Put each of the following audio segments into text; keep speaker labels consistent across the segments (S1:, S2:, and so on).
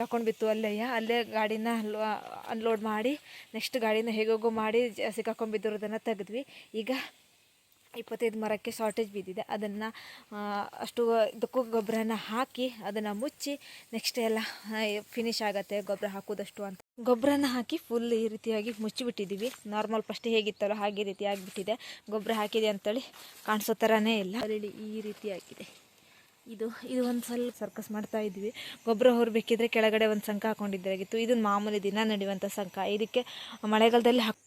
S1: ತಗೊಂಡು ಬಿತ್ತು ಅಲ್ಲೇ ಅಲ್ಲೇ ಗಾಡಿನ ಅನ್ಲೋಡ್ ಮಾಡಿ ನೆಕ್ಸ್ಟ್ ಗಾಡಿನ ಹೇಗೋಗೋ ಮಾಡಿ ಸಿಕ್ಕಾಕೊಂಡ್ಬಿದ್ದಿರೋದನ್ನು ಸಿಕ್ಕಾಕೊಂಡ್ ಬಿದ್ದಿರೋದನ್ನು ತೆಗೆದ್ವಿ. ಈಗ ಇಪ್ಪತ್ತೈದು ಮರಕ್ಕೆ ಶಾರ್ಟೇಜ್ ಬಿದ್ದಿದೆ. ಅದನ್ನು ಅಷ್ಟು ಇದಕ್ಕೂ ಗೊಬ್ಬರನ ಹಾಕಿ ಅದನ್ನು ಮುಚ್ಚಿ ನೆಕ್ಸ್ಟ್ ಎಲ್ಲ ಫಿನಿಶ್ ಆಗುತ್ತೆ, ಗೊಬ್ಬರ ಹಾಕೋದಷ್ಟು ಅಂತ. ಗೊಬ್ಬರನ ಹಾಕಿ ಫುಲ್ ಈ ರೀತಿಯಾಗಿ ಮುಚ್ಚಿಬಿಟ್ಟಿದ್ದೀವಿ ನಾರ್ಮಲ್ ಫಸ್ಟ್ ಹೇಗಿತ್ತಲ್ಲ ಹಾಗೆ ರೀತಿ ಆಗಿಬಿಟ್ಟಿದೆ. ಗೊಬ್ಬರ ಹಾಕಿದೆ ಅಂತೇಳಿ ಕಾಣಿಸೋ ಥರನೇ ಇಲ್ಲ. ಈ ರೀತಿಯಾಗಿದೆ. ಇದು ಇದು ಒಂದು ಸಲ ಸರ್ಕಸ್ ಮಾಡ್ತಾ ಇದ್ವಿ. ಗೊಬ್ಬರ ಹೊರಬೇಕಿದ್ರೆ ಕೆಳಗಡೆ ಒಂದು ಸಂಕ ಹಾಕೊಂಡಿದ್ದಾಗಿತ್ತು. ಇದು ಮಾಮೂಲಿ ದಿನ ನಡೆಯುವಂಥ ಸಂಕ. ಇದಕ್ಕೆ ಮಳೆಗಾಲದಲ್ಲಿ ಹಾಕ್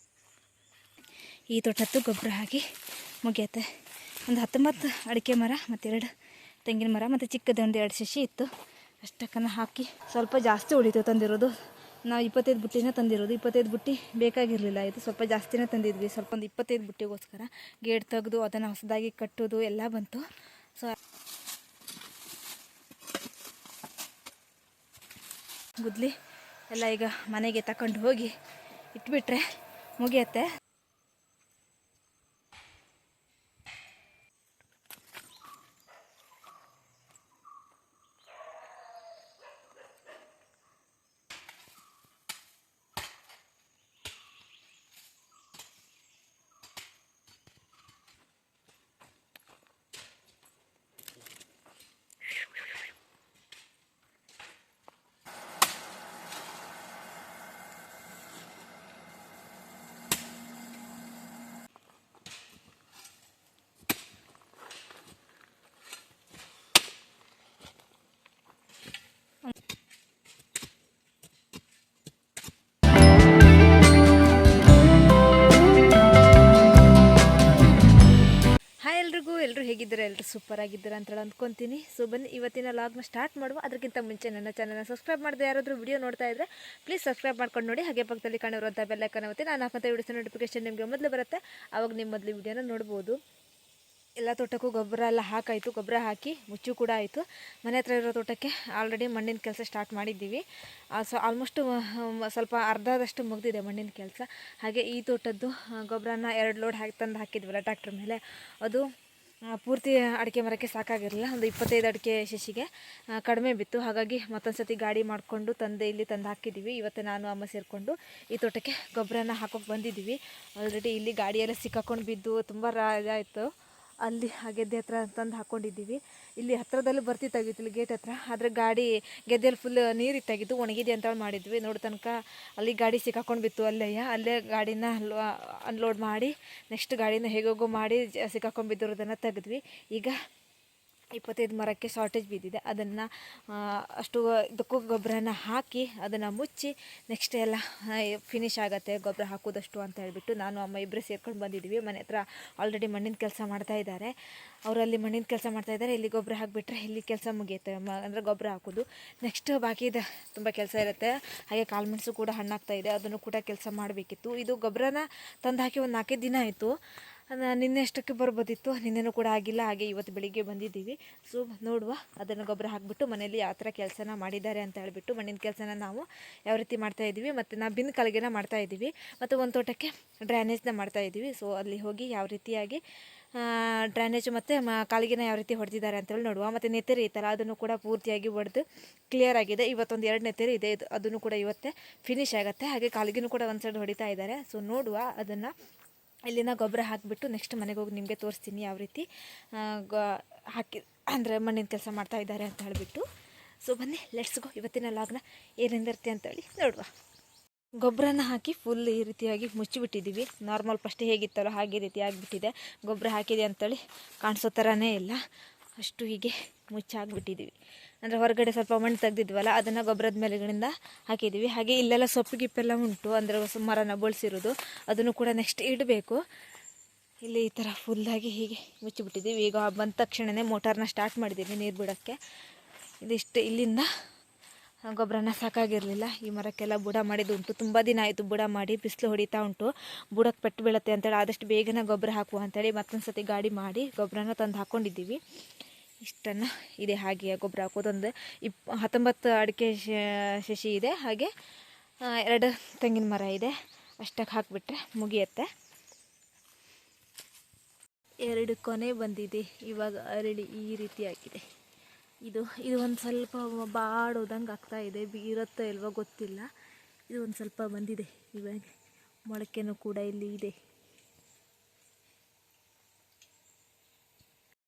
S1: ಈ ತೋಟದ್ದು ಗೊಬ್ಬರ ಹಾಕಿ ಮುಗಿಯತ್ತೆ. ಒಂದು ಹತ್ತೊಂಬತ್ತು ಅಡಿಕೆ ಮರ, ಮತ್ತೆರಡು ತೆಂಗಿನ ಮರ, ಮತ್ತು ಚಿಕ್ಕದೊಂದು ಎರಡು ಸಸಿ ಇತ್ತು. ಅಷ್ಟಕ್ಕನ್ನು ಹಾಕಿ ಸ್ವಲ್ಪ ಜಾಸ್ತಿ ಉಳಿತು ತಂದಿರೋದು. ನಾವು ಇಪ್ಪತ್ತೈದು ಬುಟ್ಟಿನ ತಂದಿರೋದು. ಇಪ್ಪತ್ತೈದು ಬುಟ್ಟಿ ಬೇಕಾಗಿರಲಿಲ್ಲ. ಇದು ಸ್ವಲ್ಪ ಜಾಸ್ತಿನೇ ತಂದಿದ್ವಿ. ಸ್ವಲ್ಪ ಒಂದು ಇಪ್ಪತ್ತೈದು ಬುಟ್ಟಿಗೋಸ್ಕರ ಗೇಟ್ ತೆಗೆದು, ಅದನ್ನು ಹೊಸದಾಗಿ ಕಟ್ಟೋದು, ಎಲ್ಲ ಬಂತು. ಸೊ ಗುದ್ಲಿ ಎಲ್ಲ ಈಗ ಮನೆಗೆ ತಕೊಂಡು ಹೋಗಿ ಇಟ್ಬಿಟ್ರೆ ಮುಗಿಯತ್ತೆ. ಎಲ್ಲರೂ ಸೂಪರ್ ಆಗಿದ್ದೀರಾ ಅಂತ ಹೇಳಿ ಅಂದ್ಕೊತೀನಿ. ಸೊ ಬನ್ನಿ, ಇವತ್ತಿನ ಲಾಗ್ನ ಸ್ಟಾರ್ಟ್ ಮಾಡುವ. ಅದಕ್ಕಿಂತ ಮುಂಚೆ ನನ್ನ ಚಾನಲ್ನ ಸಬ್ಸ್ಕ್ರೈಬ್ ಮಾಡಿದೆ ಯಾರಾದರೂ ವಿಡಿಯೋ ನೋಡ್ತಾ ಇದ್ದರೆ ಪ್ಲೀಸ್ ಸಬ್ಸ್ಕ್ರೈಬ್ ಮಾಡ್ಕೊಂಡು ನೋಡಿ. ಹಾಗೆ ಪಕ್ಕದಲ್ಲಿ ಕಾಣಿರುವಂಥ ಬೆಲ್ಲೈಕನ್ ಒತ್ತಿ ನಾನು ಹಾಕಂತ ವಿಡಿಯೋಸ್ ನೋಟಿಫಿಕೇಶನ್ ನಿಮಗೆ ಮೊದಲು ಬರುತ್ತೆ. ಆವಾಗ ನಿಮ್ಮ ಮೊದಲು ವಿಡಿಯೋನ ನೋಡ್ಬೋದು. ಎಲ್ಲ ತೋಟಕ್ಕೂ ಗೊಬ್ಬರ ಎಲ್ಲ ಹಾಕಾಯಿತು. ಗೊಬ್ಬರ ಹಾಕಿ ಮುಚ್ಚು ಕೂಡ ಆಯಿತು. ಮನೆ ಹತ್ರ ಇರೋ ತೋಟಕ್ಕೆ ಆಲ್ರೆಡಿ ಮಣ್ಣಿನ ಕೆಲಸ ಸ್ಟಾರ್ಟ್ ಮಾಡಿದ್ದೀವಿ. ಸೊ ಆಲ್ಮೋಸ್ಟು ಸ್ವಲ್ಪ ಅರ್ಧದಷ್ಟು ಮುಗಿದಿದೆ ಮಣ್ಣಿನ ಕೆಲಸ. ಹಾಗೆ ಈ ತೋಟದ್ದು ಗೊಬ್ಬರನ ಎರಡು ಲೋಡ್ ಹಾಕಿ ತಂದು ಹಾಕಿದ್ವಲ್ಲ ಟ್ರ್ಯಾಕ್ಟ್ರ್ ಮೇಲೆ. ಅದು ಪೂರ್ತಿ ಅಡಿಕೆ ಮರಕ್ಕೆ ಸಾಕಾಗಿರಲಿಲ್ಲ. ಒಂದು ಇಪ್ಪತ್ತೈದು ಅಡಿಕೆ ಶಶಿಗೆ ಕಡಿಮೆ ಬಿತ್ತು. ಹಾಗಾಗಿ ಮತ್ತೊಂದು ಸತಿ ಗಾಡಿ ಮಾಡಿಕೊಂಡು ತಂದೆ ಇಲ್ಲಿ ತಂದು ಹಾಕಿದ್ದೀವಿ ಇವತ್ತು ನಾನು, ಅಮ್ಮ ಸೇರಿಕೊಂಡು ಈ ತೋಟಕ್ಕೆ ಗೊಬ್ಬರನ ಹಾಕೋಕೆ ಬಂದಿದ್ದೀವಿ ಆಲ್ರೆಡಿ ಇಲ್ಲಿ ಗಾಡಿಯೆಲ್ಲ ಸಿಕ್ಕಾಕೊಂಡು ಬಿದ್ದು ತುಂಬ ರಾ ಇದಾಯಿತು. ಅಲ್ಲಿ ಆ ಗೆದ್ದೆ ಹತ್ರ ತಂದು ಹಾಕ್ಕೊಂಡಿದ್ದೀವಿ ಇಲ್ಲಿ ಹತ್ರದಲ್ಲಿ ಬರ್ತಿತ್ತಾಗಿತ್ತು ಇಲ್ಲಿ ಗೇಟ್ ಹತ್ರ. ಆದರೆ ಗಾಡಿ ಗೆದ್ದೆಯಲ್ಲಿ ಫುಲ್ ನೀರು ಇತ್ತಾಗಿತ್ತು ಒಣಗಿದೆ ಅಂತ ಮಾಡಿದ್ವಿ. ನೋಡಿ ತನಕ ಅಲ್ಲಿ ಗಾಡಿ ಸಿಕ್ಕಾಕೊಂಡು ಬಿತ್ತು ಅಲ್ಲಯ್ಯ ಅಲ್ಲೇ ಗಾಡಿನ ಅನ್ಲೋಡ್ ಮಾಡಿ ನೆಕ್ಸ್ಟ್ ಗಾಡಿನ ಹೇಗೋಗೋ ಮಾಡಿ, ಸಿಕ್ಕಾಕೊಂಡು ಬಿದ್ದಿರೋದನ್ನು ತೆಗೆದ್ವಿ. ಈಗ ಇಪ್ಪತ್ತೈದು ಮರಕ್ಕೆ ಶಾರ್ಟೇಜ್ ಬಿದ್ದಿದೆ. ಅದನ್ನು ಅಷ್ಟು ಇದಕ್ಕೂ ಗೊಬ್ಬರನ ಹಾಕಿ ಅದನ್ನು ಮುಚ್ಚಿ ನೆಕ್ಸ್ಟ್ ಎಲ್ಲ ಫಿನಿಶ್ ಆಗುತ್ತೆ, ಗೊಬ್ಬರ ಹಾಕೋದಷ್ಟು ಅಂತ ಹೇಳಿಬಿಟ್ಟು ನಾನು, ಅಮ್ಮ ಇಬ್ಬರು ಸೇರ್ಕೊಂಡು ಬಂದಿದ್ದೀವಿ ಮನೆ ಹತ್ರ ಆಲ್ರೆಡಿ ಮಣ್ಣಿನ ಕೆಲಸ ಮಾಡ್ತಾ ಇದ್ದಾರೆ. ಅವರಲ್ಲಿ ಮಣ್ಣಿನ ಕೆಲಸ ಮಾಡ್ತಾ ಇದ್ದಾರೆ. ಇಲ್ಲಿ ಗೊಬ್ಬರ ಹಾಕಿಬಿಟ್ರೆ ಇಲ್ಲಿ ಕೆಲಸ ಮುಗಿಯುತ್ತೆ. ಮ, ಅಂದರೆ ಗೊಬ್ಬರ ಹಾಕೋದು. ನೆಕ್ಸ್ಟ್ ಬಾಕಿ ಇದೆ. ತುಂಬ ಕೆಲಸ ಇರುತ್ತೆ. ಹಾಗೆ ಕಾಳುಮೆಣಸು ಕೂಡ ಹಣ್ಣಾಗ್ತಾ ಇದೆ. ಅದನ್ನು ಕೂಡ ಕೆಲಸ ಮಾಡಬೇಕಿತ್ತು. ಇದು ಗೊಬ್ಬರನ ತಂದು ಹಾಕಿ ಒಂದು ನಾಲ್ಕೈದು ದಿನ ಆಯಿತು. ಅದ- ನಿನ್ನೆ ಅಷ್ಟಕ್ಕೆ ಬರ್ಬೋದಿತ್ತು, ನಿನ್ನೆನೂ ಕೂಡ ಆಗಿಲ್ಲ, ಹಾಗೆ ಇವತ್ತು ಬೆಳಿಗ್ಗೆ ಬಂದಿದ್ದೀವಿ. ಸೊ ನೋಡುವ, ಅದನ್ನು ಗೊಬ್ಬರ ಹಾಕಿಬಿಟ್ಟು ಮನೆಯಲ್ಲಿ ಯಾವ ಥರ ಕೆಲಸನ ಮಾಡಿದ್ದಾರೆ ಅಂತ ಹೇಳಿಬಿಟ್ಟು ಮಣ್ಣಿನ ಕೆಲಸನ ನಾವು ಯಾವ ರೀತಿ ಮಾಡ್ತಾ ಇದ್ದೀವಿ, ಮತ್ತು ನಾವು ಬಿನ್ ಕಲ್ಗೆನ ಮಾಡ್ತಾ ಇದ್ದೀವಿ, ಮತ್ತು ಒಂದು ತೋಟಕ್ಕೆ ಡ್ರೈನೇಜ್ನ ಮಾಡ್ತಾ ಇದ್ದೀವಿ. ಸೊ ಅಲ್ಲಿ ಹೋಗಿ ಯಾವ ರೀತಿಯಾಗಿ ಡ್ರೈನೇಜ್ ಮತ್ತು ಕಾಲಿಗೆನ ಯಾವ ರೀತಿ ಹೊಡೆದಿದ್ದಾರೆ ಅಂತೇಳಿ ನೋಡುವ. ಮತ್ತು ನೆತ್ತರಿ ಇತ್ತಲ್ಲ ಅದನ್ನು ಕೂಡ ಪೂರ್ತಿಯಾಗಿ ಹೊಡೆದು ಕ್ಲಿಯರ್ ಆಗಿದೆ. ಇವತ್ತೊಂದು ಎರಡು ನೆತ್ತರಿ ಇದೆ, ಇದು, ಅದನ್ನು ಕೂಡ ಇವತ್ತೇ ಫಿನಿಶ್ ಆಗುತ್ತೆ. ಹಾಗೆ ಕಾಲಿಗೆನೂ ಕೂಡ ಒಂದು ಸೈಡ್ ಹೊಡಿತಾ ಇದ್ದಾರೆ. ಸೊ ನೋಡುವ, ಅದನ್ನು ಇಲ್ಲಿನ ಗೊಬ್ಬರ ಹಾಕಿಬಿಟ್ಟು ನೆಕ್ಸ್ಟ್ ಮನೆಗೆ ಹೋಗಿ ನಿಮಗೆ ತೋರಿಸ್ತೀನಿ ಯಾವ ರೀತಿ ಗ- ಹಾಕಿ, ಅಂದರೆ ಮಣ್ಣಿನ ಕೆಲಸ ಮಾಡ್ತಾ ಇದ್ದಾರೆ ಅಂತ ಹೇಳಿಬಿಟ್ಟು. ಸೊ ಬನ್ನಿ ಲೆಟ್ಸ್ ಗೋ ಇವತ್ತಿನ ಲಾಗ್ನ ಅಂತ ಅಂತೇಳಿ ನೋಡುವ. ಗೊಬ್ಬರನ ಹಾಕಿ ಫುಲ್ ಈ ರೀತಿಯಾಗಿ ಮುಚ್ಚಿಬಿಟ್ಟಿದ್ದೀವಿ ನಾರ್ಮಲ್ ಫಸ್ಟ್ ಹೇಗಿತ್ತಲ್ಲ ಹಾಗೆ ರೀತಿ ಆಗಿಬಿಟ್ಟಿದೆ. ಗೊಬ್ಬರ ಹಾಕಿದೆ ಅಂತೇಳಿ ಕಾಣಿಸೋ ಥರನೇ ಇಲ್ಲ. ಅಷ್ಟು ಹೀಗೆ ಮುಚ್ಚಾಗ್ಬಿಟ್ಟಿದ್ದೀವಿ ಅಂದರೆ ಹೊರಗಡೆ ಸ್ವಲ್ಪ ಮಣ್ಣು ತೆಗ್ದಿದ್ವಲ್ಲ, ಅದನ್ನು ಗೊಬ್ಬರದ ಮೇಲೆಗಳಿಂದ ಹಾಕಿದ್ದೀವಿ ಹಾಗೆ ಇಲ್ಲೆಲ್ಲ ಸೊಪ್ಪು ಗಿಪ್ಪೆಲ್ಲ ಉಂಟು, ಅಂದರೆ ಮರನ ಬಳಸಿರೋದು, ಅದನ್ನು ಕೂಡ ನೆಕ್ಸ್ಟ್ ಇಡಬೇಕು. ಇಲ್ಲಿ ಈ ಥರ ಫುಲ್ಲಾಗಿ ಹೀಗೆ ಮುಚ್ಚಿಬಿಟ್ಟಿದ್ದೀವಿ ಈಗ ಬಂದ ತಕ್ಷಣವೇ ಮೋಟಾರ್ನ ಸ್ಟಾರ್ಟ್ ಮಾಡಿದ್ದೀವಿ ನೀರು ಬಿಡೋಕ್ಕೆ. ಇದಿಷ್ಟು ಇಲ್ಲಿಂದ ಗೊಬ್ಬರನ ಸಾಕಾಗಿರಲಿಲ್ಲ. ಈ ಮರಕ್ಕೆಲ್ಲ ಬುಡ ಮಾಡಿದ್ದು ಉಂಟು. ತುಂಬ ದಿನ ಆಯಿತು ಬುಡ ಮಾಡಿ ಬಿಸಿಲು ಹೊಡಿತಾ ಉಂಟು. ಬುಡಕ್ಕೆ ಪೆಟ್ಟು ಬೀಳುತ್ತೆ ಅಂತೇಳಿ ಆದಷ್ಟು ಬೇಗನೆ ಗೊಬ್ಬರ ಹಾಕುವ ಅಂತೇಳಿ ಮತ್ತೊಂದು ಸತಿ ಗಾಡಿ ಮಾಡಿ ಗೊಬ್ಬರನ ತಂದು ಹಾಕ್ಕೊಂಡಿದ್ದೀವಿ ಇಷ್ಟನ್ನು ಇದೆ ಹಾಗೆ ಗೊಬ್ಬರ ಹಾಕೋದೊಂದು ಇಪ್ ಹತ್ತೊಂಬತ್ತು ಅಡಿಕೆ ಶಶಿ ಇದೆ. ಹಾಗೆ ಎರಡು ತೆಂಗಿನ ಮರ ಇದೆ. ಅಷ್ಟಕ್ಕೆ ಹಾಕಿಬಿಟ್ರೆ ಮುಗಿಯುತ್ತೆ. ಎರಡು ಕೊನೆ ಬಂದಿದೆ. ಇವಾಗ ಅರಳಿ ಈ ರೀತಿ ಆಗಿದೆ ಇದು ಇದು ಒಂದು ಸ್ವಲ್ಪ ಬಾಡೋದಂಗೆ ಆಗ್ತಾ ಇದೆ. ಇರುತ್ತೋ ಇಲ್ವೋ ಗೊತ್ತಿಲ್ಲ. ಇದು ಒಂದು ಸ್ವಲ್ಪ ಬಂದಿದೆ. ಇವಾಗ ಮೊಳಕೆನೂ ಕೂಡ ಇಲ್ಲಿ ಇದೆ.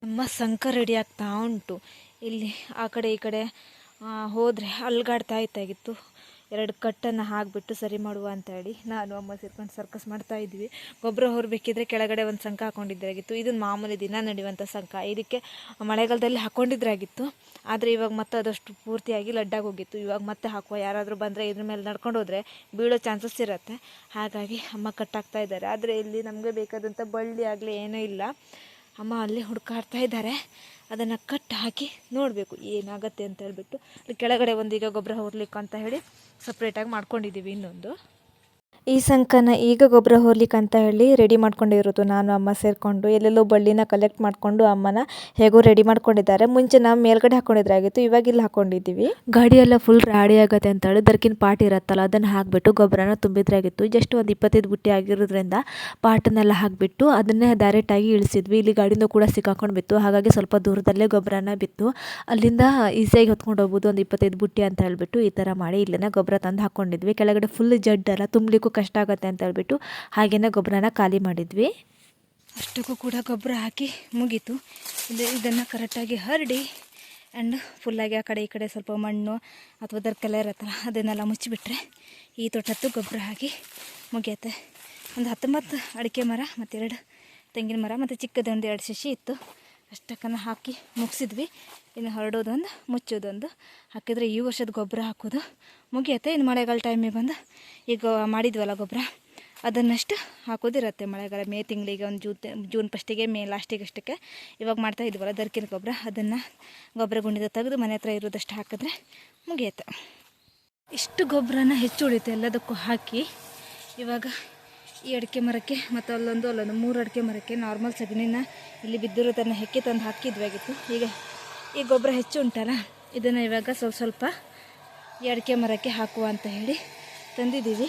S1: ನಮ್ಮ ಸಂಕ ರೆಡಿ ಆಗ್ತಾ ಉಂಟು. ಇಲ್ಲಿ ಆ ಕಡೆ ಈ ಕಡೆ ಹೋದರೆ ಅಲ್ಗಾಡ್ತಾ ಇತ್ತಾಗಿತ್ತು ಎರಡು ಕಟ್ಟನ್ನು ಹಾಕಿಬಿಟ್ಟು ಸರಿ ಮಾಡುವ ಅಂತ ಹೇಳಿ ನಾನು, ಅಮ್ಮ ಸೇರ್ಕೊಂಡು ಸರ್ಕಸ್ ಮಾಡ್ತಾ ಇದ್ವಿ. ಗೊಬ್ಬರ ಹೊರಬೇಕಿದ್ರೆ ಕೆಳಗಡೆ ಒಂದು ಸಂಕ ಹಾಕೊಂಡಿದ್ರಾಗಿತ್ತು. ಇದನ್ನು ಮಾಮೂಲಿ ದಿನ ನಡೆಯುವಂಥ ಸಂಕ. ಇದಕ್ಕೆ ಮಳೆಗಾಲದಲ್ಲಿ ಹಾಕ್ಕೊಂಡಿದ್ರಾಗಿತ್ತು ಆದರೆ ಇವಾಗ ಮತ್ತೆ ಅದಷ್ಟು ಪೂರ್ತಿಯಾಗಿ ಲಡ್ಡಾಗಿ ಹೋಗಿತ್ತು. ಇವಾಗ ಮತ್ತೆ ಹಾಕುವ. ಯಾರಾದರೂ ಬಂದರೆ ಇದ್ರ ಮೇಲೆ ನಡ್ಕೊಂಡು ಹೋದರೆ ಬೀಳೋ ಚಾನ್ಸಸ್ ಇರುತ್ತೆ. ಹಾಗಾಗಿ ಅಮ್ಮ ಕಟ್ಟಾಗ್ತಾ ಇದ್ದಾರೆ. ಆದರೆ ಇಲ್ಲಿ ನಮಗೆ ಬೇಕಾದಂಥ ಬಳ್ಳಿ ಆಗಲಿ ಏನೂ ಇಲ್ಲ. ಅಮ್ಮ ಅಲ್ಲಿ ಹುಡ್ಕಾಡ್ತಾ ಇದ್ದಾರೆ. ಅದನ್ನು ಕಟ್ ಹಾಕಿ ನೋಡಬೇಕು ಏನಾಗತ್ತೆ ಅಂತ ಹೇಳ್ಬಿಟ್ಟು. ಕೆಳಗಡೆ ಒಂದು ಈಗ ಗೊಬ್ಬರ ಹೊರ್ಲಿಕ್ಕೆ ಅಂತ ಹೇಳಿ ಸಪ್ರೇಟಾಗಿ ಮಾಡ್ಕೊಂಡಿದ್ದೀವಿ ಇನ್ನೊಂದು. ಈ ಸಂಕನ ಈಗ ಗೊಬ್ಬರ ಹೊರ್ಲಿಕ್ಕೆ ಅಂತ ಹೇಳಿ ರೆಡಿ ಮಾಡ್ಕೊಂಡಿರೋದು ನಾನು, ಅಮ್ಮ ಸೇರಿಕೊಂಡು. ಎಲ್ಲೆಲ್ಲೋ ಬಳ್ಳಿನ ಕಲೆಕ್ಟ್ ಮಾಡಿಕೊಂಡು ಅಮ್ಮನ ಹೇಗೋ ರೆಡಿ ಮಾಡ್ಕೊಂಡಿದ್ದಾರೆ. ಮುಂಚೆ ನಾವು ಮೇಲ್ಗಡೆ ಹಾಕೊಂಡಿದ್ರಾಗಿತ್ತು ಇವಾಗ ಇಲ್ಲಿ ಹಾಕೊಂಡಿದ್ದೀವಿ. ಗಾಡಿ ಎಲ್ಲ ಫುಲ್ ರಾಡಿ ಆಗುತ್ತೆ ಅಂತ ಹೇಳಿ ದರ್ಕಿನ ಪಾಟ್ ಇರತ್ತಲ್ಲ, ಅದನ್ನು ಹಾಕಿಬಿಟ್ಟು ಗೊಬ್ಬರನ ತುಂಬಿದ್ರಾಗಿತ್ತು ಜಸ್ಟ್ ಒಂದು ಇಪ್ಪತ್ತೈದು ಬುಟ್ಟಿ ಆಗಿರೋದ್ರಿಂದ ಪಾಟನ್ನೆಲ್ಲ ಹಾಕಿಬಿಟ್ಟು ಅದನ್ನೇ ಡೈರೆಕ್ಟಾಗಿ ಇಳಿಸಿದ್ವಿ. ಇಲ್ಲಿ ಗಾಡಿನೂ ಕೂಡ ಸಿಕ್ಕಾಕೊಂಡು ಬಿತ್ತು. ಹಾಗಾಗಿ ಸ್ವಲ್ಪ ದೂರದಲ್ಲೇ ಗೊಬ್ಬರನ ಬಿತ್ತು. ಅಲ್ಲಿಂದ ಈಸಿಯಾಗಿ ಹೊತ್ಕೊಂಡು ಹೋಗ್ಬೋದು, ಒಂದು ಇಪ್ಪತ್ತೈದು ಬುಟ್ಟಿ ಅಂತ ಹೇಳಿಬಿಟ್ಟು ಈ ಥರ ಮಾಡಿ ಇಲ್ಲಿನ ಗೊಬ್ಬರ ತಂದು ಹಾಕ್ಕೊಂಡಿದ್ವಿ ಕೆಳಗಡೆ ಫುಲ್ ಜಡ್ಡೆಲ್ಲ ತುಂಬಲಿಕ್ಕೂ ಕಷ್ಟ ಆಗುತ್ತೆ ಅಂತ ಹೇಳ್ಬಿಟ್ಟು ಹಾಗೇನೆ ಗೊಬ್ಬರನ ಖಾಲಿ ಮಾಡಿದ್ವಿ. ಅಷ್ಟಕ್ಕೂ ಕೂಡ ಗೊಬ್ಬರ ಹಾಕಿ ಮುಗೀತು. ಇದು ಇದನ್ನು ಕರೆಕ್ಟಾಗಿ ಹರಡಿ ಆ್ಯಂಡ್ ಫುಲ್ಲಾಗಿ ಆ ಕಡೆ ಈ ಕಡೆ ಸ್ವಲ್ಪ ಮಣ್ಣು ಅಥವಾ ದರ್ಕೆಲ್ಲ ಇರತ್ತಲ್ಲ ಅದನ್ನೆಲ್ಲ ಮುಚ್ಚಿಬಿಟ್ರೆ ಈ ತೋಟದ್ದು ಗೊಬ್ಬರ ಹಾಕಿ ಮುಗಿಯತ್ತೆ. ಒಂದು ಹತ್ತೊಂಬತ್ತು ಅಡಿಕೆ ಮರ ಮತ್ತೆರಡು ತೆಂಗಿನ ಮರ ಮತ್ತು ಚಿಕ್ಕದೊಂದು ಎರಡು ಶಶಿ ಇತ್ತು. ಅಷ್ಟಕ್ಕನ್ನು ಹಾಕಿ ಮುಗಿಸಿದ್ವಿ. ಇನ್ನು ಹರಡೋದೊಂದು, ಮುಚ್ಚೋದೊಂದು. ಹಾಕಿದರೆ ಈ ವರ್ಷದ ಗೊಬ್ಬರ ಹಾಕೋದು ಮುಗಿಯತ್ತೆ. ಇನ್ನು ಮಳೆಗಾಲ ಟೈಮಿಗೆ ಬಂದು ಈಗ ಮಾಡಿದ್ವಲ್ಲ ಗೊಬ್ಬರ, ಅದನ್ನಷ್ಟು ಹಾಕೋದಿರುತ್ತೆ ಮಳೆಗಾಲ. ಮೇ ತಿಂಗಳಿಗೆ ಒಂದು ಜೂನ್ ಜೂನ್ ಫಸ್ಟಿಗೆ ಮೇ ಲಾಸ್ಟಿಗೆ ಅಷ್ಟಕ್ಕೆ ಇವಾಗ ಮಾಡ್ತಾ ಇದ್ವಲ್ಲ ದರ್ಕಿನ ಗೊಬ್ಬರ, ಅದನ್ನು ಗೊಬ್ಬರ ಗುಂಡಿದ ತೆಗೆದು ಮನೆ ಹತ್ರ ಇರೋದಷ್ಟು ಹಾಕಿದ್ರೆ ಮುಗಿಯುತ್ತೆ. ಇಷ್ಟು ಗೊಬ್ಬರನ ಹೆಚ್ಚು ಉಳಿತು ಎಲ್ಲದಕ್ಕೂ ಹಾಕಿ ಇವಾಗ ಈ ಅಡಿಕೆ ಮರಕ್ಕೆ ಮತ್ತು ಅಲ್ಲೊಂದು ಅಲ್ಲೊಂದು ಮೂರು ಅಡಿಕೆ ಮರಕ್ಕೆ ನಾರ್ಮಲ್ ಸಗಣಿನ ಇಲ್ಲಿ ಬಿದ್ದಿರೋದನ್ನು ಹೆಕ್ಕಿ ತಂದು ಹಾಕಿದ್ವಾಗಿತ್ತು ಈಗ ಈ ಗೊಬ್ಬರ ಹೆಚ್ಚು ಉಂಟಲ್ಲ, ಇದನ್ನು ಇವಾಗ ಸ್ವಲ್ಪ ಸ್ವಲ್ಪ ಈ ಅಡಿಕೆ ಮರಕ್ಕೆ ಹಾಕುವ ಅಂತ ಹೇಳಿ ತಂದಿದ್ದೀವಿ.